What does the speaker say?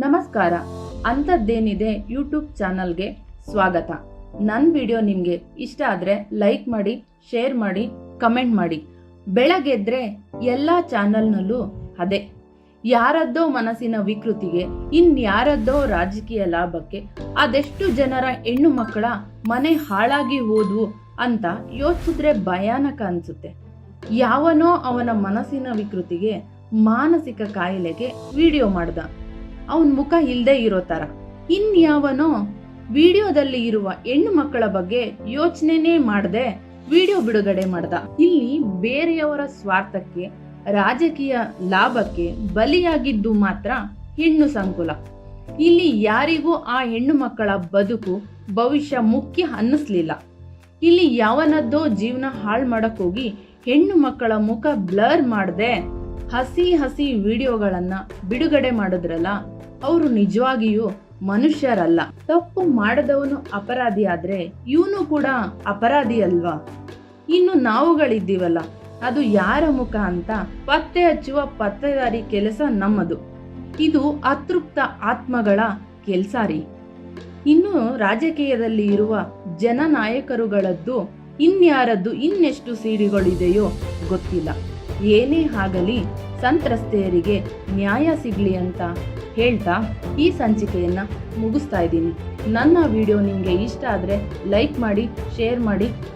ನಮಸ್ಕಾರ. ಅಂಥದ್ದೇನಿದೆ ಯೂಟ್ಯೂಬ್ ಚಾನಲ್ಗೆ ಸ್ವಾಗತ. ನನ್ನ ವಿಡಿಯೋ ನಿಮಗೆ ಇಷ್ಟ ಆದರೆ ಲೈಕ್ ಮಾಡಿ, ಶೇರ್ ಮಾಡಿ, ಕಮೆಂಟ್ ಮಾಡಿ. ಬೆಳಗ್ಗೆದ್ರೆ ಎಲ್ಲ ಚಾನಲ್ನಲ್ಲೂ ಅದೇ. ಯಾರದ್ದೋ ಮನಸ್ಸಿನ ವಿಕೃತಿಗೆ, ಇನ್ಯಾರದ್ದೋ ರಾಜಕೀಯ ಲಾಭಕ್ಕೆ ಅದೆಷ್ಟು ಜನರ ಹೆಣ್ಣು ಮಕ್ಕಳ ಮನೆ ಹಾಳಾಗಿ ಹೋದ್ವು ಅಂತ ಯೋಚಿಸಿದ್ರೆ ಭಯಾನಕ ಅನಿಸುತ್ತೆ. ಯಾವನೋ ಅವನ ಮನಸ್ಸಿನ ವಿಕೃತಿಗೆ ಮಾನಸಿಕ ಕಾಯಿಲೆಗೆ ವಿಡಿಯೋ ಮಾಡ್ದ. ಅವನ ಮುಖ ಇಲ್ಲದೆ ಇರೋ ಥರ ಇನ್ಯಾವನೋ ವಿಡಿಯೋದಲ್ಲಿ ಇರುವ ಹೆಣ್ಣು ಮಕ್ಕಳ ಬಗ್ಗೆ ಯೋಚನೆನೇ ಮಾಡದೆ ವಿಡಿಯೋ ಬಿಡುಗಡೆ ಮಾಡ್ದ. ಇಲ್ಲಿ ಬೇರೆಯವರ ಸ್ವಾರ್ಥಕ್ಕೆ, ರಾಜಕೀಯ ಲಾಭಕ್ಕೆ ಬಲಿಯಾಗಿದ್ದು ಮಾತ್ರ ಹೆಣ್ಣು ಸಂಕುಲ. ಇಲ್ಲಿ ಯಾರಿಗೂ ಆ ಹೆಣ್ಣು ಮಕ್ಕಳ ಬದುಕು, ಭವಿಷ್ಯ ಮುಖ್ಯ ಅನ್ನಿಸ್ಲಿಲ್ಲ. ಇಲ್ಲಿ ಯಾವನದ್ದೋ ಜೀವನ ಹಾಳು ಮಾಡೋಕ್ಕೋಗಿ ಹೆಣ್ಣು ಮಕ್ಕಳ ಮುಖ ಬ್ಲರ್ ಮಾಡದೆ ಹಸಿ ಹಸಿ ವಿಡಿಯೋಗಳನ್ನು ಬಿಡುಗಡೆ ಮಾಡಿದ್ರಲ್ಲ ಅವರು ನಿಜವಾಗಿಯೂ ಮನುಷ್ಯರಲ್ಲ. ತಪ್ಪು ಮಾಡದವನು ಅಪರಾಧಿ ಆದ್ರೆ ಇವನು ಕೂಡ ಅಪರಾಧಿ ಅಲ್ವಾ? ಇನ್ನು ನಾವುಗಳಿದ್ದೀವಲ್ಲ, ಅದು ಯಾರ ಮುಖ ಅಂತ ಪತ್ತೆ ಹಚ್ಚುವ ಪತ್ತೆದಾರಿ ಕೆಲಸ ನಮ್ಮದು. ಇದು ಅತೃಪ್ತ ಆತ್ಮಗಳ ಕೆಲಸ ರೀ ಇನ್ನು ರಾಜಕೀಯದಲ್ಲಿ ಇರುವ ಜನನಾಯಕರುಗಳದ್ದು ಇನ್ಯಾರದ್ದು ಇನ್ನೆಷ್ಟು ಸೀಡಿಗಳಿದೆಯೋ ಗೊತ್ತಿಲ್ಲ. ಏನೇ ಆಗಲಿ ಸಂತ್ರಸ್ತೆಯರಿಗೆ ನ್ಯಾಯ ಸಿಗಲಿ ಅಂತ ಹೇಳ್ತಾ ಈ ಸಂಚಿಕೆಯನ್ನು ಮುಗಿಸ್ತಾ ಇದ್ದೀನಿ. ನನ್ನ ವಿಡಿಯೋ ನಿಮಗೆ ಇಷ್ಟ ಆದರೆ ಲೈಕ್ ಮಾಡಿ, ಶೇರ್ ಮಾಡಿ